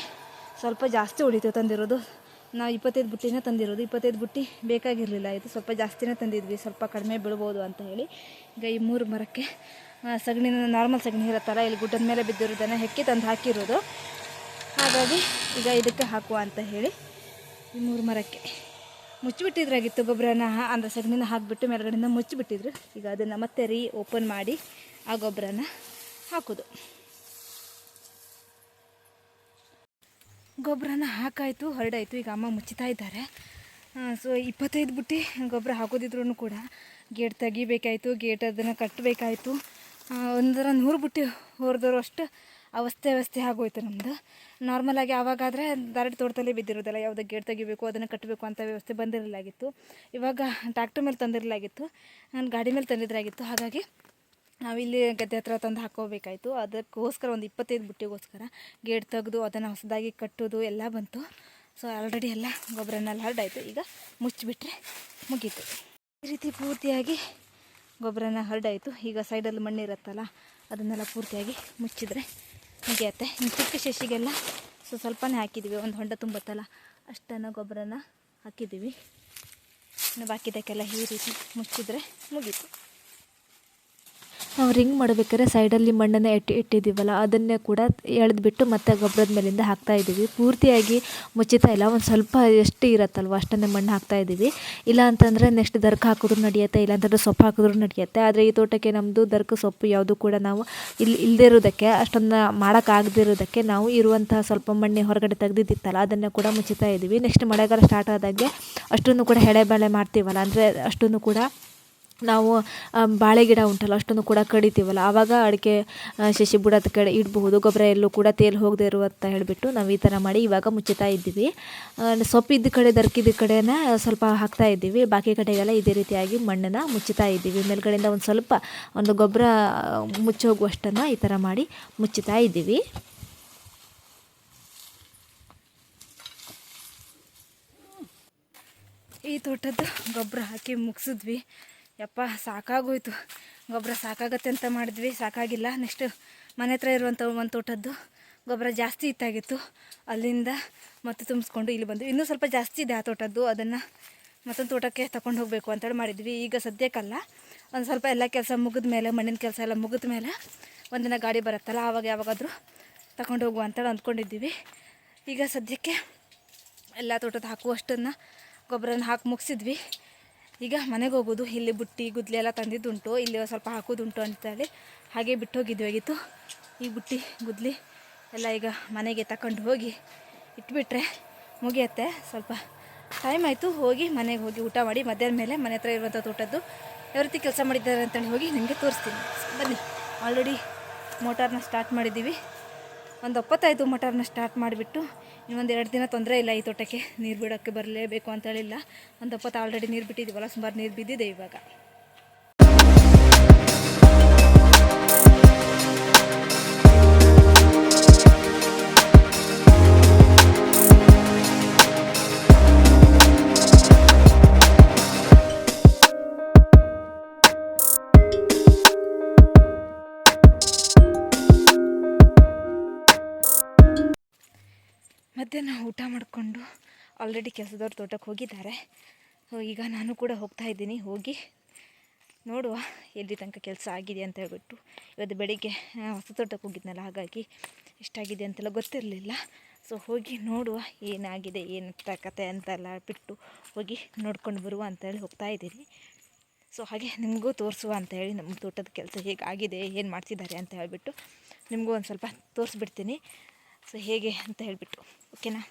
S1: ಸ್ವಲ್ಪ ಜಾಸ್ತಿ ಉಳಿತು ತಂದಿರೋದು. ನಾವು ಇಪ್ಪತ್ತೈದು ಬುಟ್ಟಿನ ತಂದಿರೋದು. ಇಪ್ಪತ್ತೈದು ಬುಟ್ಟಿ ಬೇಕಾಗಿರಲಿಲ್ಲ, ಇದು ಸ್ವಲ್ಪ ಜಾಸ್ತಿನೇ ತಂದಿದ್ವಿ. ಸ್ವಲ್ಪ ಕಡಿಮೆ ಬೀಳ್ಬೋದು ಅಂತ ಹೇಳಿ ಈಗ ಈ ಮೂರು ಮರಕ್ಕೆ ಸಗಣಿನ ನಾರ್ಮಲ್ ಸಗಣಿ ಇರುತ್ತಲ್ಲ, ಇಲ್ಲಿ ಗುಡ್ಡದ ಮೇಲೆ ಬಿದ್ದಿರೋದನ್ನು ಹೆಕ್ಕಿ ತಂದು ಹಾಕಿರೋದು. ಹಾಗಾಗಿ ಈಗ ಇದಕ್ಕೆ ಹಾಕುವ ಅಂತ ಹೇಳಿ ಈ ಮೂರು ಮರಕ್ಕೆ. ಮುಚ್ಚಿಬಿಟ್ಟಿದ್ರಾಗಿತ್ತು ಗೊಬ್ಬರನ ಅಂದರೆ ಸಗಣಿನ ಹಾಕಿಬಿಟ್ಟು ಮೇಲ್ಗಡೆಯಿಂದ ಮುಚ್ಚಿಬಿಟ್ಟಿದ್ರು. ಈಗ ಅದನ್ನು ಮತ್ತೆ ರೀ ಓಪನ್ ಮಾಡಿ ಆ ಗೊಬ್ಬರನ ಹಾಕೋದು. ಗೊಬ್ಬರನ ಹಾಕಾಯಿತು, ಹರಡಾಯಿತು. ಈಗ ಅಮ್ಮ ಮುಚ್ಚುತ್ತಾ ಇದ್ದಾರೆ. ಸೊ ಇಪ್ಪತ್ತೈದು ಬುಟ್ಟಿ ಗೊಬ್ಬರ ಹಾಕೋದಿದ್ರು ಕೂಡ ಗೇಟ್ ತೆಗಿಬೇಕಾಯಿತು, ಗೇಟ್ ಅದನ್ನು ಕಟ್ಟಬೇಕಾಯಿತು ಒಂದರ ನೂರು ಬುಟ್ಟಿ ಹೊರದವರು ಅಷ್ಟು ಅವಸ್ಥೆ ಅವಸ್ಥೆ ಆಗೋಯ್ತು ನಮ್ಮದು ನಾರ್ಮಲಾಗಿ ಆವಾಗಾದರೆ ದಾರಿ ತೋಟದಲ್ಲಿ ಬಿದ್ದಿರೋದಲ್ಲ ಯಾವುದೇ ಗೇಟ್ ತೆಗಿಬೇಕು, ಅದನ್ನು ಕಟ್ಟಬೇಕು ಅಂತ ವ್ಯವಸ್ಥೆ ಬಂದಿರಲಾಗಿತ್ತು. ಇವಾಗ ಟ್ಯಾಕ್ಟ್ರ್ ಮೇಲೆ ತಂದಿರಲಾಗಿತ್ತು, ನಾನು ಗಾಡಿ ಮೇಲೆ ತಂದಿದ್ರಾಗಿತ್ತು. ಹಾಗಾಗಿ ನಾವಿಲ್ಲಿ ಗದ್ದೆ ಹತ್ರ ತಂದು ಹಾಕೋಬೇಕಾಯಿತು. ಅದಕ್ಕೋಸ್ಕರ ಒಂದು ಇಪ್ಪತ್ತೈದು ಬುಟ್ಟಿಗೋಸ್ಕರ ಗೇಟ್ ತೆಗೆದು ಅದನ್ನು ಹೊಸದಾಗಿ ಕಟ್ಟೋದು ಎಲ್ಲ ಬಂತು. ಸೊ ಆಲ್ರೆಡಿ ಎಲ್ಲ ಗೊಬ್ಬರನೆಲ್ಲ ಹರಡಾಯಿತು. ಈಗ ಮುಚ್ಚಿಬಿಟ್ರೆ ಮುಗೀತು. ಈ ರೀತಿ ಪೂರ್ತಿಯಾಗಿ ಗೊಬ್ಬರನ ಹರಡಾಯಿತು. ಈಗ ಸೈಡಲ್ಲಿ ಮಣ್ಣಿರುತ್ತಲ್ಲ, ಅದನ್ನೆಲ್ಲ ಪೂರ್ತಿಯಾಗಿ ಮುಚ್ಚಿದ್ರೆ ಮುಗಿಯತ್ತೆ ಇನ್ನು ಚಿಕ್ಕ ಶಶಿಗೆಲ್ಲ ಸೊ ಸ್ವಲ್ಪನೇ ಹಾಕಿದ್ದೀವಿ ಒಂದು ಹೊಂಡ ತುಂಬತ್ತಲ್ಲ, ಅಷ್ಟನ್ನು ಗೊಬ್ಬರನ ಹಾಕಿದ್ದೀವಿ ಇನ್ನು ಬಾಕಿದಕ್ಕೆಲ್ಲ ಈ ರೀತಿ ಮುಚ್ಚಿದ್ರೆ ಮುಗೀತು. ನಾವು ರಿಂಗ್ ಮಾಡಬೇಕಾದ್ರೆ ಸೈಡಲ್ಲಿ ಮಣ್ಣನ್ನು ಇಟ್ಟು ಇಟ್ಟಿದ್ದೀವಲ್ಲ, ಅದನ್ನೇ ಕೂಡ ಎಳೆದ್ಬಿಟ್ಟು ಮತ್ತೆ ಗೊಬ್ಬರದ ಮೇಲಿಂದ ಹಾಕ್ತಾ ಇದ್ದೀವಿ. ಪೂರ್ತಿಯಾಗಿ ಮುಚ್ಚಿತಾ ಇಲ್ಲ, ಒಂದು ಸ್ವಲ್ಪ ಎಷ್ಟು ಇರತ್ತಲ್ವ ಅಷ್ಟನ್ನೇ ಮಣ್ಣು ಹಾಕ್ತಾ ಇದ್ದೀವಿ. ಇಲ್ಲ ಅಂತಂದರೆ ನೆಕ್ಸ್ಟ್ ದರ್ಕ ಹಾಕಿದ್ರು ನಡೆಯುತ್ತೆ, ಇಲ್ಲ ಅಂತಂದರೆ ಸೊಪ್ಪು ಹಾಕಿದ್ರು ನಡೆಯುತ್ತೆ. ಆದರೆ ಈ ತೋಟಕ್ಕೆ ನಮ್ಮದು ದರ್ಕ ಸೊಪ್ಪು ಯಾವುದು ಕೂಡ ನಾವು ಇಲ್ಲಿ ಇಲ್ಲದೇ ಇರೋದಕ್ಕೆ, ಅಷ್ಟೊಂದು ಮಾಡೋಕ್ಕಾಗದಿರೋದಕ್ಕೆ ನಾವು ಇರುವಂತಹ ಸ್ವಲ್ಪ ಮಣ್ಣೆ ಹೊರಗಡೆ ತೆಗೆದಿದ್ದಿತ್ತಲ್ಲ, ಅದನ್ನು ಕೂಡ ಮುಚ್ಚುತ್ತಾ ಇದ್ದೀವಿ. ನೆಕ್ಸ್ಟ್ ಮಳೆಗಾಲ ಸ್ಟಾರ್ಟ್ ಆದಾಗೆ ಅಷ್ಟನ್ನು ಕೂಡ ಎಳೆ ಬೆಳೆ ಮಾಡ್ತೀವಲ್ಲ, ಅಂದರೆ ಅಷ್ಟನ್ನು ಕೂಡ ನಾವು ಬಾಳೆ ಗಿಡ ಉಂಟಲ್ಲ, ಅಷ್ಟನ್ನು ಕೂಡ ಕಡಿತೀವಲ್ಲ. ಆವಾಗ ಅಡಿಕೆ ಸಸಿ ಬುಡದ ಕಡೆ ಇಡಬಹುದು. ಗೊಬ್ಬರ ಎಲ್ಲೂ ಕೂಡ ತೇಲು ಹೋಗದೆ ಇರುವಂತ ಹೇಳಿಬಿಟ್ಟು ನಾವು ಈ ಥರ ಮಾಡಿ ಇವಾಗ ಮುಚ್ಚುತ್ತಾ ಇದ್ದೀವಿ. ಸೊಪ್ಪು ಸೊಪ್ಪಿದ್ದ ಕಡೆ ದರ್ಕಿದ್ದ ಕಡೆನ ಸ್ವಲ್ಪ ಹಾಕ್ತಾ ಇದ್ದೀವಿ. ಬಾಕಿ ಕಡೆಗೆಲ್ಲ ಇದೇ ರೀತಿಯಾಗಿ ಮಣ್ಣನ್ನು ಮುಚ್ಚುತ್ತಾ ಇದ್ದೀವಿ. ಮೇಲ್ಗಡೆಯಿಂದ ಒಂದು ಸ್ವಲ್ಪ, ಒಂದು ಗೊಬ್ಬರ ಮುಚ್ಚೋಗುವಷ್ಟನ್ನು ಈ ಥರ ಮಾಡಿ ಮುಚ್ಚುತ್ತಾ ಇದ್ದೀವಿ. ಈ ತೋಟದ ಗೊಬ್ಬರ ಹಾಕಿ ಮುಗಿಸಿದ್ವಿ. ಯಪ್ಪ, ಸಾಕಾಗೋಯ್ತು. ಗೊಬ್ಬರ ಸಾಕಾಗತ್ತೆ ಅಂತ ಮಾಡಿದ್ವಿ, ಸಾಕಾಗಿಲ್ಲ. ನೆಕ್ಸ್ಟ್ ಮನೆ ಹತ್ರ ಇರುವಂಥ ಒಂದು ತೋಟದ್ದು ಗೊಬ್ಬರ ಜಾಸ್ತಿ ಇತ್ತಾಗಿತ್ತು. ಅಲ್ಲಿಂದ ಮತ್ತೆ ತುಂಬಿಸ್ಕೊಂಡು ಇಲ್ಲಿ ಬಂದು ಇನ್ನೂ ಸ್ವಲ್ಪ ಜಾಸ್ತಿ ಇದೆ ಆ ತೋಟದ್ದು. ಅದನ್ನು ಮತ್ತೊಂದು ತೋಟಕ್ಕೆ ತಗೊಂಡು ಹೋಗಬೇಕು ಅಂತೇಳಿ ಮಾಡಿದ್ವಿ. ಈಗ ಸದ್ಯಕ್ಕಲ್ಲ. ಒಂದು ಸ್ವಲ್ಪ ಎಲ್ಲ ಕೆಲಸ ಮುಗಿದ ಮೇಲೆ, ಮಣ್ಣಿನ ಕೆಲಸ ಎಲ್ಲ ಮುಗಿದ ಮೇಲೆ ಒಂದಿನ ಗಾಡಿ ಬರುತ್ತಲ್ಲ, ಆವಾಗ ಯಾವಾಗಾದರೂ ತಗೊಂಡು ಹೋಗುವ ಅಂತೇಳಿ ಅಂದ್ಕೊಂಡಿದ್ದೀವಿ. ಈಗ ಸದ್ಯಕ್ಕೆ ಎಲ್ಲ ತೋಟದ ಹಾಕುವಷ್ಟನ್ನು ಗೊಬ್ಬರನ ಹಾಕಿ ಮುಗಿಸಿದ್ವಿ. ಈಗ ಮನೆಗೆ ಹೋಗೋದು. ಇಲ್ಲಿ ಬುಟ್ಟಿ, ಗುದ್ಲಿ ಎಲ್ಲ ತಂದಿದ್ದುಂಟು. ಇಲ್ಲಿ ಸ್ವಲ್ಪ ಹಾಕೋದುಂಟು ಅಂತೇಳಿ. ಹಾಗೆ ಬಿಟ್ಟು ಹೋಗಿದ್ವಿ ಆಗಿತ್ತು ಈ ಬುಟ್ಟಿ, ಗುದ್ಲಿ ಎಲ್ಲ ಈಗ ಮನೆಗೆ ತಗೊಂಡು ಹೋಗಿ ಇಟ್ಬಿಟ್ರೆ ಮುಗಿಯತ್ತೆ. ಸ್ವಲ್ಪ ಟೈಮ್ ಆಯಿತು. ಹೋಗಿ ಮನೆಗೆ ಹೋಗಿ ಊಟ ಮಾಡಿ ಮಧ್ಯಾಹ್ನ ಮೇಲೆ ಮನೆ ಹತ್ರ ಇರುವಂಥ ತೋಟದ್ದು. ಯಾವ ರೀತಿ ಕೆಲಸ ಮಾಡಿದ್ದಾರೆ ಅಂತೇಳಿ ಹೋಗಿ ನಿಮಗೆ ತೋರಿಸ್ತೀನಿ. ಬನ್ನಿ. ಆಲ್ರೆಡಿ ಮೋಟಾರ್ನ ಸ್ಟಾರ್ಟ್ ಮಾಡಿದ್ದೀವಿ. ಒಂದು ಒಪ್ಪತ್ತೈದು ಮಟರ್ನ ಸ್ಟಾರ್ಟ್ ಮಾಡಿಬಿಟ್ಟು ಇನ್ನೊಂದು ಎರಡು ದಿನ ತೊಂದರೆ ಇಲ್ಲ ಈ ತೋಟಕ್ಕೆ. ನೀರು ಬಿಡೋಕ್ಕೆ ಬರಲೇಬೇಕು ಅಂತ ಹೇಳಿಲ್ಲ. ಒಂದು ಒಪ್ಪತ್ತು ಆಲ್ರೆಡಿ ನೀರು ಬಿಟ್ಟಿದ್ದೀವಲ್ಲ ಸುಮಾರು ನೀರು ಬಿದ್ದಿದೆ ಇವಾಗ. ಮಧ್ಯಾಹ್ನ ಊಟ ಮಾಡಿಕೊಂಡು ಆಲ್ರೆಡಿ ಕೆಲಸದವ್ರ ತೋಟಕ್ಕೆ ಹೋಗಿದ್ದಾರೆ. ಈಗ ನಾನು ಕೂಡ ಹೋಗ್ತಾ ಇದ್ದೀನಿ. ಹೋಗಿ ನೋಡುವ ಎಲ್ಲಿ ತನಕ ಕೆಲಸ ಆಗಿದೆ ಅಂತ ಹೇಳ್ಬಿಟ್ಟು. ಇವತ್ತು ಬೆಳಿಗ್ಗೆ ಹೊಸ ತೋಟಕ್ಕೆ ಹೋಗಿದ್ನಲ್ಲ, ಹಾಗಾಗಿ ಎಷ್ಟಾಗಿದೆ ಅಂತೆಲ್ಲ ಗೊತ್ತಿರಲಿಲ್ಲ. ಸೊ ಹೋಗಿ ನೋಡುವ ಏನಾಗಿದೆ, ಏನು ಕತೆ ಅಂತೆಲ್ಲ ಬಿಟ್ಟು ಹೋಗಿ ನೋಡ್ಕೊಂಡು ಬರುವ ಅಂತೇಳಿ ಹೋಗ್ತಾ ಇದ್ದೀನಿ. ಸೊ ಹಾಗೆ ನಿಮಗೂ ತೋರಿಸುವ ಅಂತ ಹೇಳಿ ನಮ್ಮ ತೋಟದ ಕೆಲಸ ಹೇಗೆ ಆಗಿದೆ ಏನು ಮಾಡ್ತಿದ್ದಾರೆ ಅಂತ ಹೇಳಿಬಿಟ್ಟು ನಿಮಗೂ ಒಂದು ಸ್ವಲ್ಪ ತೋರಿಸ್ಬಿಡ್ತೀನಿ. ಸೊ ಹೇಗೆ ಅಂತ ಹೇಳಿಬಿಟ್ಟು ಓಕೆನಾ